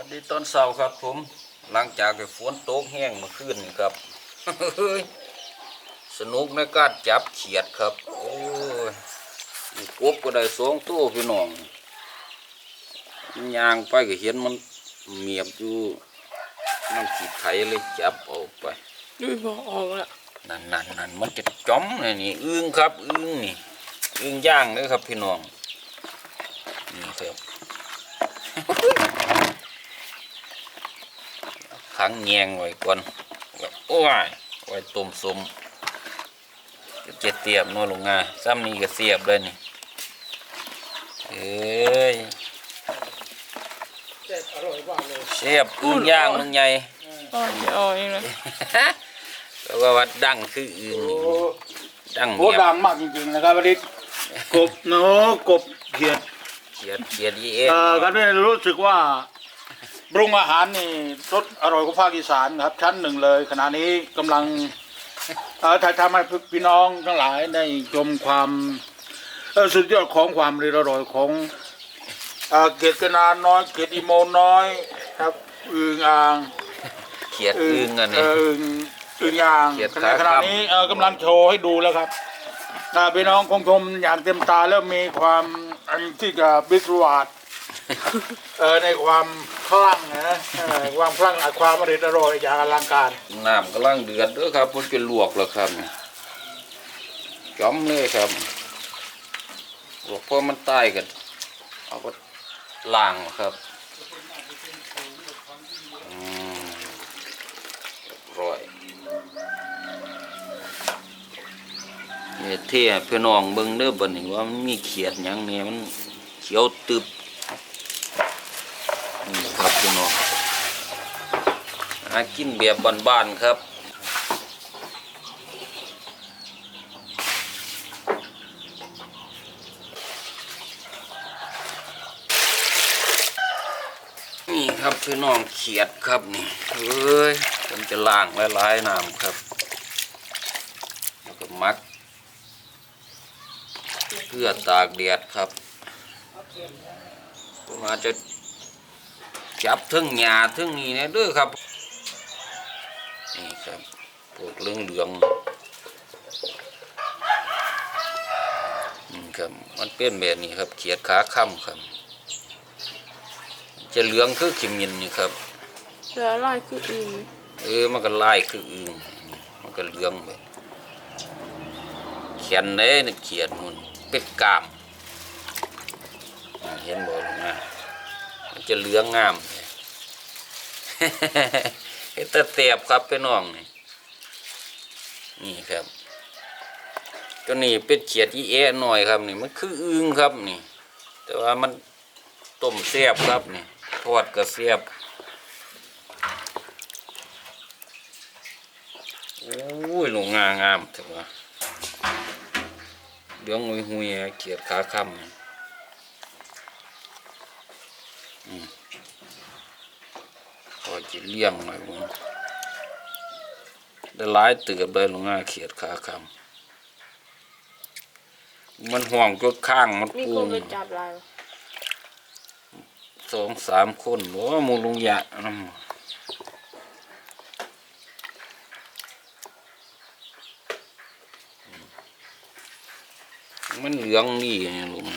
วัสดีตอนเช้าครับผม หลังจากที่ฝนตกแห้งเมื่อคืนนี่ครับ สนุกในการจับเขียดครับ โอ้ยอีกบก็ได้สองตัวพี่น้องย่างไปก็เห็นมันเมียบอยู่มันขีดไถเลยจับเออกไปดูพอออกละนั่นนั่นนั่นมันจะจ้อมเลยนี่อึ้งครับอึ้งนี่อึ้งย่างเลยครับพี่น้องนี่ครับ ขังแยงไว้ก่อนไว้โอ้ยไว้ต้มสมเจ็ดเตียบนัวลงงาซ้ำนี่ก็เสียบเลยนี่เอ้ยเสียบอึ้งย่างมึงใหญ่อ๋อเดี๋ยวเออกเลยแล้วก็ว่าดังคืออึ้งโอ้นดังโหเมียดังมากจริงๆนะครับวันนี้กบเนาะกบเขียดเขียดเขียดยีเอเอ่อกันด้วยรู้สึกว่า ปรุงอาหารนี่รสอร่อยกว่าภาคอีสานครับ ชั้นหนึ่งเลย ขณะนี้กำลังเอ่อถ่ายทำให้พี่น้องทั้งหลายได้ชมความเอ่อสุดยอดของความอร่อยของเอ่อเกตกนาน้อยเกตอีโมน้อยครับอึงอ่าง เขียดอึ้งอันนี้ เอึงอึงอ่างเขียดขขาณะขณะค่ำนี้เอ่อกำลังโชว์ให้ดูแล้วครับอ่าพี่น้องคงชมอย่างเต็มตาแล้วมีความอันที่จะบิสวาด เออในความคลั่งนะเออความคลั่งความอร่อยอร่อยอย่างอลังการน้ำกำลังเดือดเด้วยครับผมจะลวกแล้วครับจ้อมเลยครับลวกพอมันตายกันเอาก็ล้างครับเรียบร้อยเนี่ยเท่พี่น้องเบิ่งเด้อบัดนี้ว่ามันมีเขียดยังเนี่ยมันเขียวตึบนี่ครับพี่น้อง หากินแบบบ้านๆครับนี่ครับพี่น้องเขียดครับนี่เอ้ยผมจะล้างและล้ายน้ำครับ แล้วก็มักเพื่อตากแดดครับผมอาจจะจับทึ่งหญ้าทึ่งนี่นะด้อครับ นี่ครับพวกเหลืองเหลืองๆนี่ครับมันเป็นแบบนี้ครับ เขียดขาค่ำครับ จะเหลืองคือขิมินนี่ครับเดี๋ยวไล่คืออื่นเออมันก็ลายคืออื่นมันก็เหลืองไปเขียนเด้นี่เขียนมันเป็นกามอ่าเห็นบ่ลงนะมันจะเหลืองงาม เฮ็ดต่เตียบครับพี่น้องนี่นี่ครับตัวนี้เป็นเขียดอีเอะหน่อยครับนี่มันคืออึงครับนี่ แต่ว่ามันต้มเสียบครับนี่ทอดก็เสียบโอ้ยลงงางามถึงว่าเดืองหุยหุยเขียดขาค่ำอืม จะเลี้ยงหน่อยมึงได้หลายเตือบเลยลงงาเขียดขาค่ำมันห่วงจดข้างมันมีปูคนงไปจับลายสองสามคนโอ้หมูลุงยะน้ำมันเหลืองนี่ไงลุง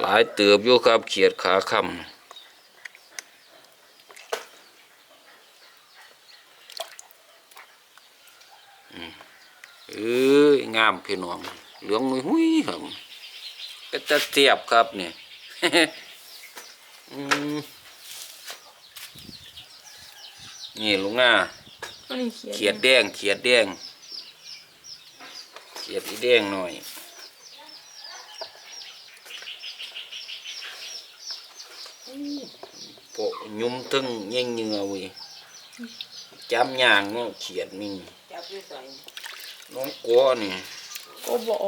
หลายเติบอยู่ครับเขียดขาค่ำอืมเอ้ยงามพี่น้อง เหลืองหุยๆครับก็จะเทียบครับนี่อืมนี่ลุงอะอันนี้เขียนเขียดแดง เขียดแดง เขียดอีแดงหน่อย โปะยุ่มทึ่งเงี้ยงเหงื่อเว้ยจำย่างเนาะเขียดนี่จับด้วยใส่น้องกัวนี่ ก็บอก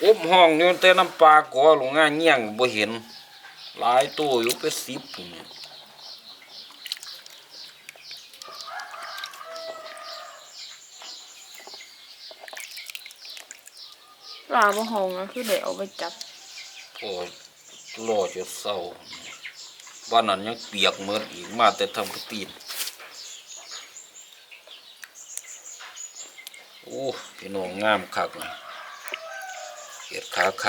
กบห้องอยู่แต่น้ำปลากัวลุงอะเงี้ยงบ่เห็น หลายตัวอยู่เป็นสิบพุ่นเนี่ยลาบ่ห้องอะคือเดี๋ยวเอาไปจับโอ้ยรอจะเศร้าบ้านนั้นยังเปียกเมืดอีกมาแต่ทำกระตีน โอ้พี่น้องงามคักนะเกียดขาค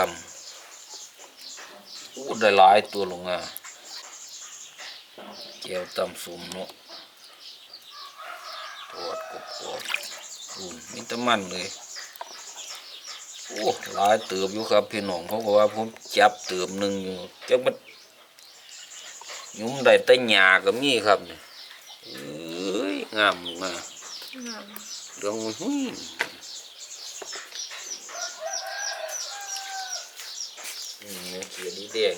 ำโอ้ได้หลายตัวลงอะเจียวตำสุ่มเนาะปวดกบกบอืมมีแต่มันเลยโอ้หลายเติบอยู่ครับพี่น้องเขาบอกว่าผมจับเติบหนึ่งอยู่จักมันยุ้มได้แต่หญ้าก็มีครับเนี่ยเอ้ยงามมาก งามเรื่องมันหุ้ยนี่เขียนดีแดง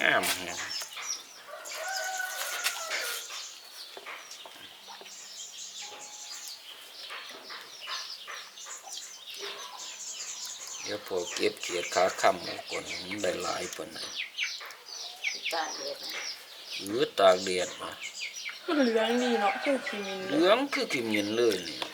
งามแฮะเดี๋ยวพอเก็บเขียดขาคำเอาก่อนมันได้หลายปานไหนตาเด็ดหรือตากแดดมามันเหลืองดีเนาะคือขีมินเหลืองคือกิมเย็นเลยนี่เ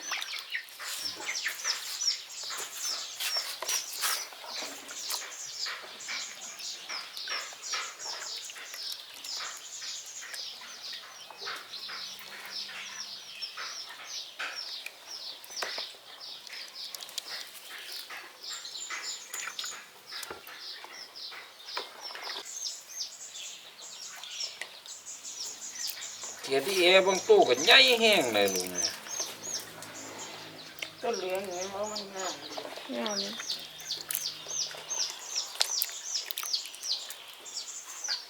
ขียดที่เอบางตู้ก็ใหญ่แห้งเลยลุงเนี่ยก็เหลี้ยงอย่างนี้เพราะมันงามงามเลย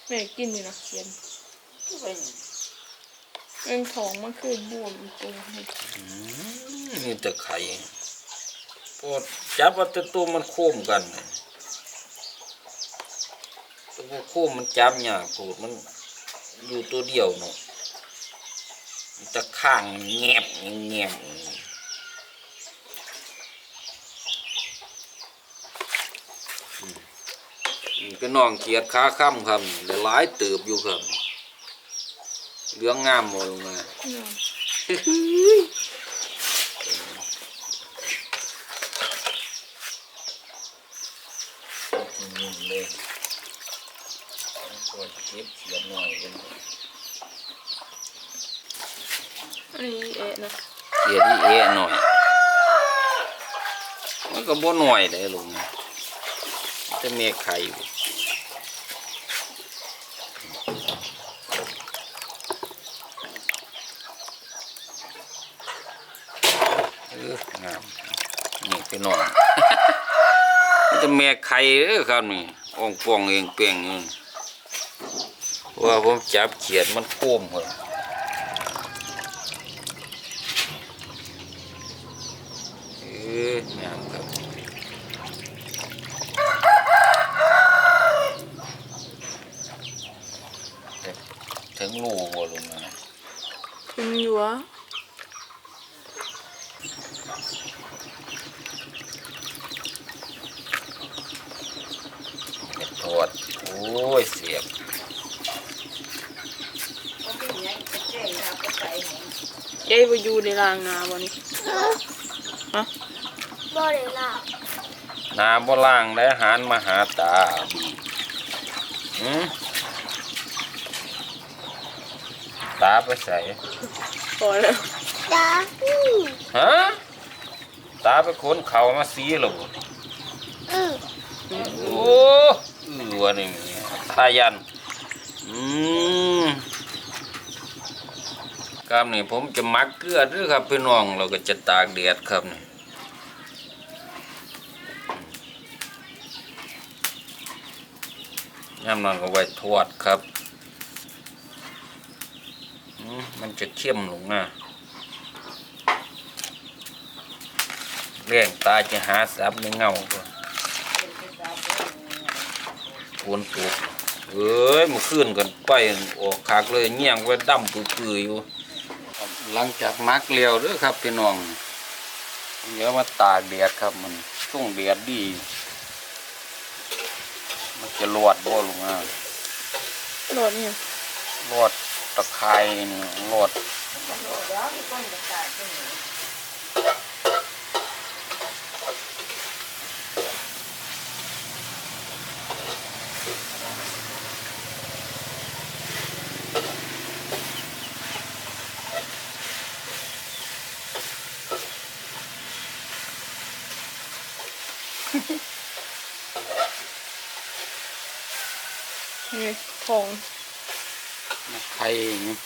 แม่กินนี่นะเขียนเป็นเรื่องท้องมันคือบวมอีกตัวหนึ่งอืมนี่แต่ไข่พอจับว่าแต่ตัวมันโค้มกันน่ะตัวโค้มมันจับยากปูดมันอยู่ตัวเดียวเนาะมัน จะข้างแงบแงบอืมนี่ก็น้องเขียดขาค่ำครับได้หลายเติบอยู่ครับเหลืองงามหมดลงมางามนุ่มเลยตัวเก็บเขียนหน่อยเป็นอั นนี้เอะนะเขียนที่เอะหน่อย มันก็บ่หน่อยเลยลุงจะเมีไข่อยู่เอองามนี่พี่น้องมันจะแม่ไข่เด้อครับนี่องปองเองเปียงอยู่เพราะว่าผมจับเขียดมันโค้มครับเอ องามครับแต่ถึงรูบ่ลุงนะถึงอยู่วะเห็ดทอดโอ้ยเสียบก็เป็นอย่างนี้เจ๊เราก็ใส่ให้เจ๊ไปอยู่ในรางนาวันนี้ฮะ บ่ได้ล่ะน้ำบ่ล่างได้อาหารมาหาตาบีหืมตาไปใส่พอแล้วจ้าอือฮะตาไปขนเขามาสีหรออือโอ้อือวันนี้ตายันอืมครับนี่ผมจะมักเกลือด้วยครับพี่น้องเราก็จะตากแดดครับนี่ ย่ำนั้นก็ไว้ทอดครับ มันจะเข้มลงนะเรื่องตาจะหาซับในเงาก่อนเป็นปตกเอ้ยมื่อคืนกันไปออกคักเลยเงี้ยงไว้ดำปื้ออยู่ หลังจากมักเลี้ยวด้อครับพี่น้องเดี๋ยวมาตากแดดครับมันช่วงแดดดี มันจะรอดบ่ลงอะโหลดเนี่ยรอดตะไคร้นี่รอดแล้วที่ต้นจะตายตรงนี้ เทองไข่นี่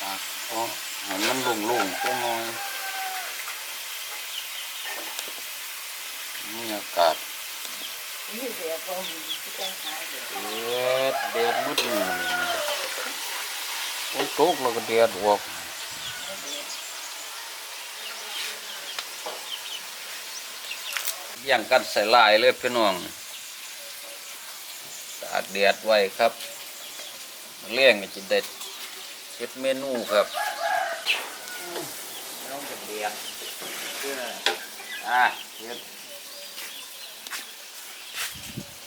ตากเพราะให้มันโล่งๆจังหน่อยนี่อากาศ นี่เสียบ่มีที่ต้องหาเดี๋ยวเด็ดเด็ดมุดนี่ฝนตกแล้วก็เด็ดออกอย่างกันใส่ลายเลยพี่น้องตากแดดไว้ครับเลี้ยงก็จะได้เฮ็ดเมนูครับน้องจะเดียดอะเด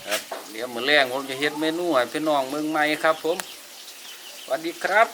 ครับ เดี๋ยวมือแรงผมจะเฮ็ดเมนูให้พี่น้องเมืองใหม่ครับ ผมสวัสดีครับ